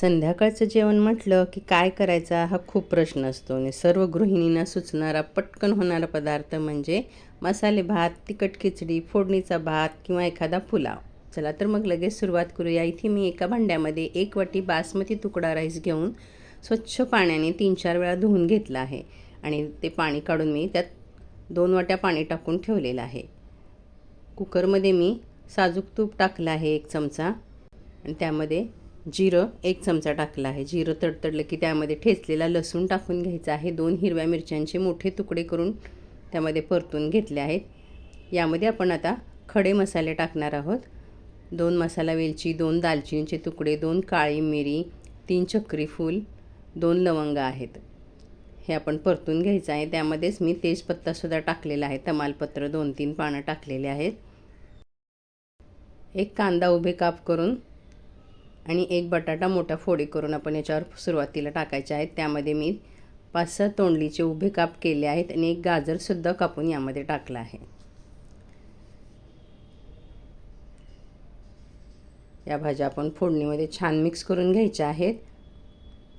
संध्याकाळचं जेवण म्हटलं की काय करायचा हा खूप प्रश्न असतो. आणि सर्व गृहिणींना सुचणारा पटकन होणारा पदार्थ म्हणजे मसाले भात तिखट खिचडी फोडणीचा भात किंवा एखादा पुलाव. चला तर मग लगेच सुरुवात करूया. इथे मी एका भांड्यामध्ये एक वाटी बासमती तुकडा राईस घेऊन स्वच्छ पाण्याने तीन चार वेळा धुवून घेतला आहे. आणि ते पाणी काढून मी त्यात दोन वाट्या पाणी टाकून ठेवलेलं आहे. कुकरमध्ये मी साजूक तूप टाकलं आहे एक चमचा. आणि त्यामध्ये जिरं एक चमचा टाकला आहे. जिरं तडतडलं की त्यामध्ये ठेचलेला लसूण टाकून घ्यायचा आहे. दोन हिरव्या मिरच्यांचे मोठे तुकडे करून त्यामध्ये परतून घेतले आहेत. यामध्ये आपण आता खडे मसाले टाकणार आहोत. दोन मसाला वेलची दोन दालचिनीचे तुकडे दोन काळी मिरी तीन चक्री फूल दोन लवंग आहेत. हे आपण परतून घ्यायचं आहे. त्यामध्येच मी तेजपत्तासुद्धा टाकलेला आहे. तमालपत्र दोन तीन पानं टाकलेले आहेत. एक कांदा उभे काप करून आणि एक बटाटा मोठा फोडी करून आपण याच्यावर सुरुवातीला टाकायचे आहेत. त्यामध्ये मी पाच सहा तोंडलीचे उभे काप केले आहेत आणि एक गाजरसुद्धा कापून यामध्ये टाकला आहे. या भाज्या आपण फोडणीमध्ये छान मिक्स करून घ्यायच्या आहेत.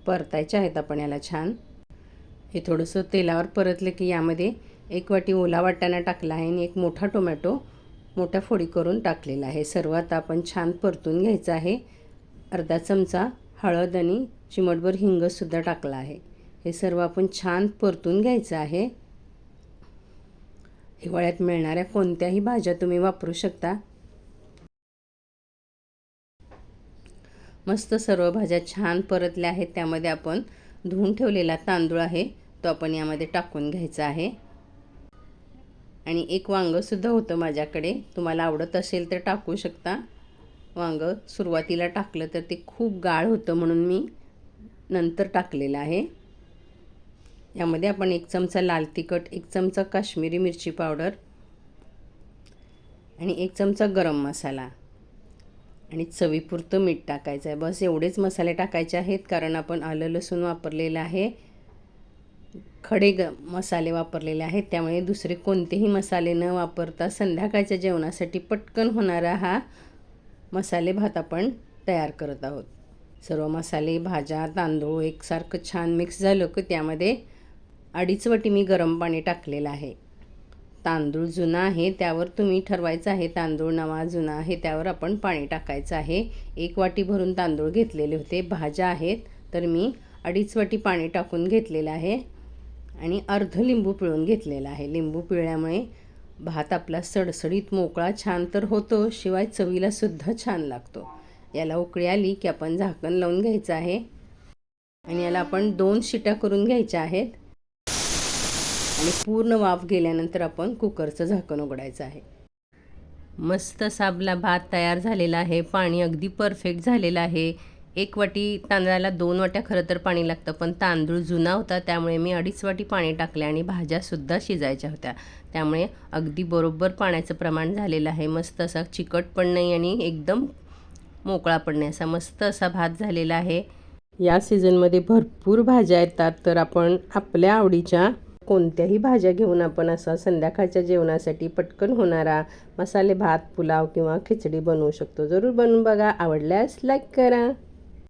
परतायच्या आहेत आपण याला छान. हे थोडंसं तेलावर परतलं की यामध्ये एक वाटी ओला वाटाणा टाकला आहे आणि एक मोठा टोमॅटो मोठ्या फोडी करून टाकलेला आहे. सर्वात आपण छान परतून घ्यायचं आहे. अर्धा चमचा हळद आणि चिमटभर हिंगसुद्धा टाकला आहे. हे सर्व आपण छान परतून घ्यायचं आहे. हिवाळ्यात मिळणाऱ्या कोणत्याही भाज्या तुम्ही वापरू शकता. मस्त सर्व भाज्या छान परतल्या आहेत. त्यामध्ये आपण धुवून ठेवलेला तांदूळ आहे तो आपण यामध्ये टाकून घ्यायचा आहे. आणि एक वांगंसुद्धा होतं माझ्याकडे. तुम्हाला आवडत असेल तर टाकू शकता. वांग सुरुवातीला टाकलं तर ते खूप गाळ होतं म्हणून मी नंतर टाकलेलं आहे. यामध्ये आपण एक चमचा लाल तिखट एक चमचा काश्मीरी मिरची पावडर आणि एक चमचा गरम मसाला आणि चवीपुरतं मीठ टाकायचं आहे. बस एवढेच मसाले टाकायचे आहेत कारण आपण आलं लसूण वापरलेलं आहे. खडे ग मसाले वापरलेले आहेत. त्यामुळे दुसरे कोणतेही मसाले न वापरता संध्याकाळच्या जेवणासाठी पटकन होणारा हा मसाले भात आपण तयार करत आहोत. सर्व मसाले भाज्या तांदूळ एकसारखं छान मिक्स झालं की त्यामध्ये अडीच वाटी मी गरम पाणी टाकलेलं आहे. तांदूळ जुना आहे त्यावर तुम्ही ठरवायचं आहे तांदूळ नवा जुना आहे त्यावर आपण पाणी टाकायचं आहे. एक वाटी भरून तांदूळ घेतलेले होते भाज्या आहेत तर मी अडीच वाटी पाणी टाकून घेतलेलं आहे. आणि अर्ध लिंबू पिळून घेतलेलं आहे. लिंबू पिळल्यामुळे भात आपला सडसडीत मोकळा छान तर होतो शिवाय चवीलासुद्धा छान लागतो. याला उकळी आली की आपण झाकण लावून घ्यायचं आहे. आणि याला आपण दोन शिट्या करून घ्यायच्या आहेत. आणि पूर्ण वाफ गेल्यानंतर आपण कुकरचं झाकण उघडायचं आहे. मस्त साबला भात तयार झालेला आहे. पाणी अगदी परफेक्ट झालेलं आहे. एक वाटी तांदळाला दोन वाट्या खरं तर पाणी लागतं पण तांदूळ जुना होता त्यामुळे मी अडीच वाटी पाणी टाकले आणि भाज्यासुद्धा शिजायच्या होत्या. त्यामुळे अगदी बरोबर पाण्याचं प्रमाण झालेलं आहे. मस्त असा चिकट पण नाही आणि एकदम मोकळा पण नाही. असा मस्त असा भात झालेला आहे. या सीझनमध्ये भरपूर भाज्या येतात तर आपण आपल्या आवडीच्या कोणत्याही भाज्या घेऊन आपण असा संध्याकाळच्या जेवणासाठी पटकन होणारा मसाले भात पुलाव किंवा खिचडी बनवू शकतो. जरूर बनवून बघा. आवडल्यास लाईक करा.